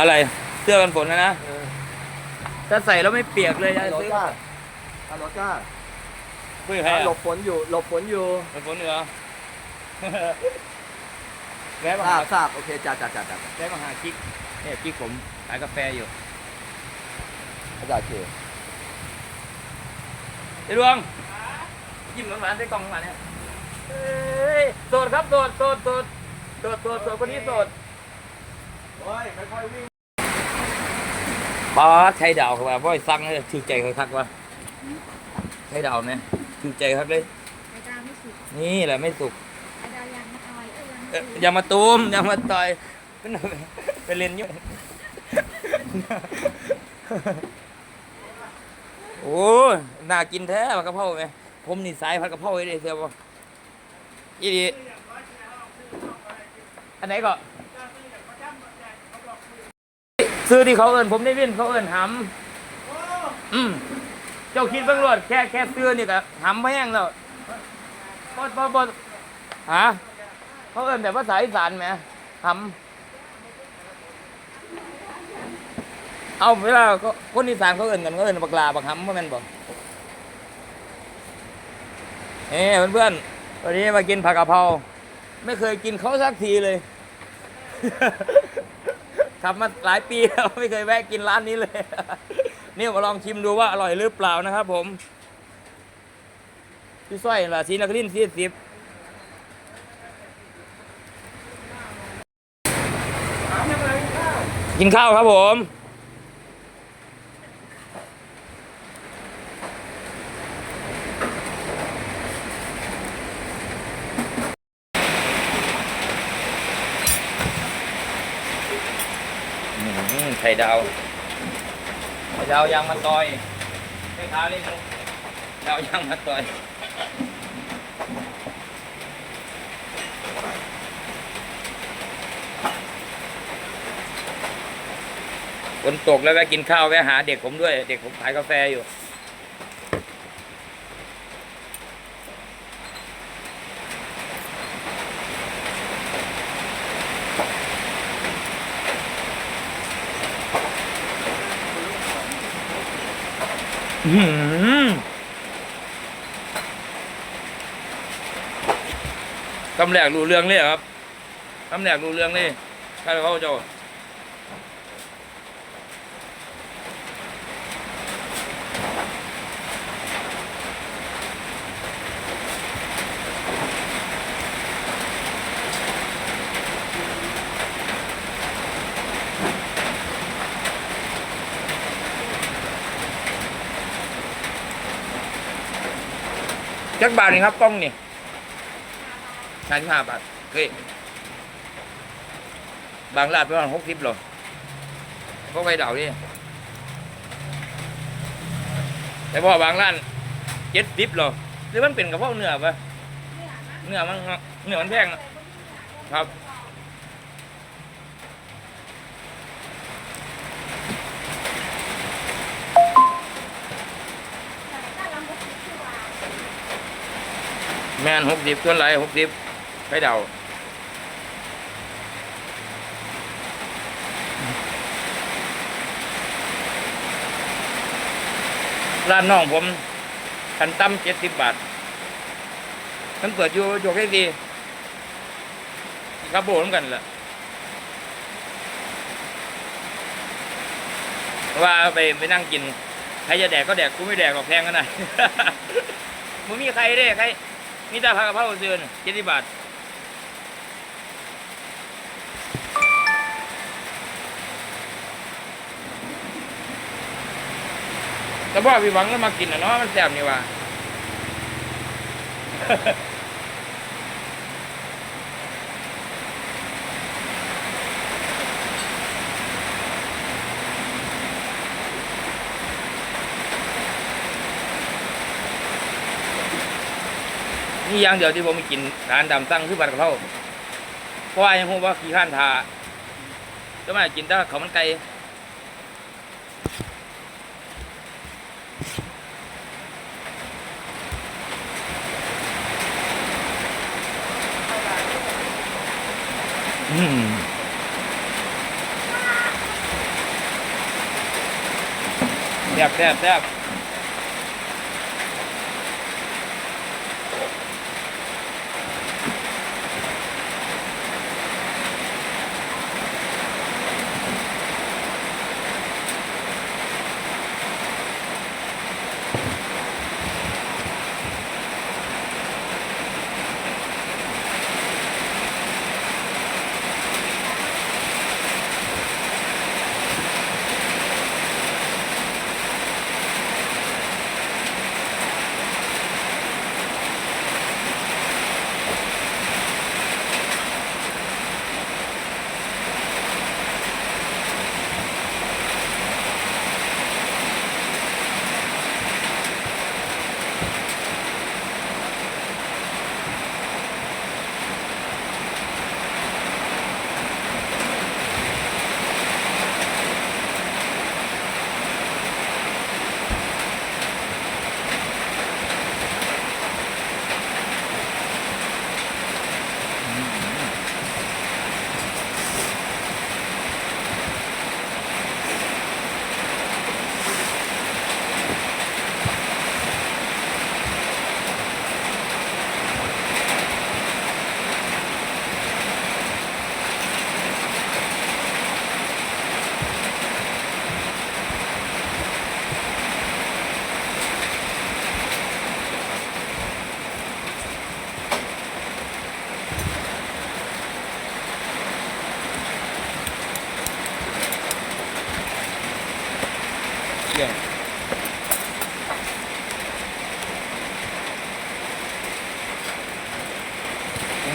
อะไรเสื้อกันฝนนะนะเออถ้าใส่แล้วไม่เปียกเลยจะฮัลโหลซื้อจ้าฮัลโหลจ้าคุยกับใครหลอะบฝนอยู่ หลบฝนอยู่กันฝนเหรอ แวะมาทราหาบทราบโอเคจ้าจ้าจ้าจ้าแวะมาหากิ๊กเนี่ยกิ๊กผมขายกาแฟอยู่จ้าโอเคเดี๋ยวดวงยิ้มหวานๆใส่กล่องหวานเนี่ยเฮ้ยโสดครับโสดโสดโสดโสดโสดโสดคนนี้โสด โอ้ยค่อยๆวิ่ง ป้าไข่ดาวครับว่าบ่อยสั่งเลยถือใจคักๆวะไข่ดาวเนี่ยถือใจครับเลยไอ้ดาวไม่สุกนี่แหละไม่สุกไอ้ดาวยังมาต่อยเอ้ยยังเอ้ยไม่อย่ามาตูมอย่ามาต่อยเป็นเป็นเล่นอยู่โอ้ยน่ากินแท้ผัดกะเพราไหมผมนี่สายผัดกะเพราเลยเสียบ่อีดีอันไหนก็ ซื้อที่เขาเอินผมได้ยินเขาเอินหำอืมเจ้าคิดเบิ่งรวดแค่แค่ซื้อนี่ก็หำแห้งแล้วพอพอพอฮะเขาเอิ้นแบบภาษาอีสานไหมทำเอาเวลาก็คนอีสานเขาเอิ้นกันเขาเอิ้นบักลาบักหำเพราะมันบอกเอ้เพื่อนๆวันนี้มากินผักกะเพราไม่เคยกินเขาสักทีเลย ขับมาหลายปีแล้วไม่เคยแวะกินร้านนี้เลย นี่มาลองชิมดูว่าอร่อยหรือเปล่านะครับ ผมพี่สร้อยล่ะสีนักลินสีสิบกินข้าวครับผม ไข่ดาว ไข่ดาวยางมะตอยไข่ขาวนี่ดาวยางมะตอยฝนตกแล้วแวะกินข้าวแวะหาเด็กผมด้วย เด็กผมขายกาแฟอยู่ หือกำแหลกรู้เรื่องเลยครับกำแหลกรู้เรื่องเลยใครเขาเจ้า จักบาทนี่ครับกล้องนี่สามสิบห้าบาทเฮ้ยบางลาดประมาณหกสิบหรอเพราะไปเดาดิแต่พอบางร้านเจ็ดสิบหรอหรือมันเป็นกระเพาะเนื้อปะเนื้อมันเนื้อมันแพงอะครับ แม่นหกสิบส่วนไรหกสิบไฟเดาร้านน้องผมคันตั้มเจ็ดสิบบาทมันเปิดอยู่โยกให้ดีครับโบเหมือนกันแหละว่าไปไปนั่งกิน ใครจะแดกก็แดก กูไม่แดกหรอกแพงกันนะมึงมีใครเด้ใคร มีแต่ผักกะเพราเดือนเจ็ดสิบบาทแต่ว่าพี่หวังก็มากินอะเนาะมันแซ่บนี่ว่า อย่างเดียวที่ผมม่กินร้านดำตั้งคือบัตรกะเพราเพราะว่ายังพูดว่าขี้ข้านทาก็มากินแต่เขามันไกลแซ่บแซ่บแซ่บ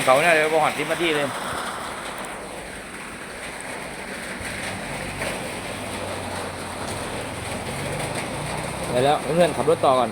เขาเนี่ยเดี๋ยวก็หอนทิมาที่เลยไปแล้วเพื่อนขับรถต่อก่อน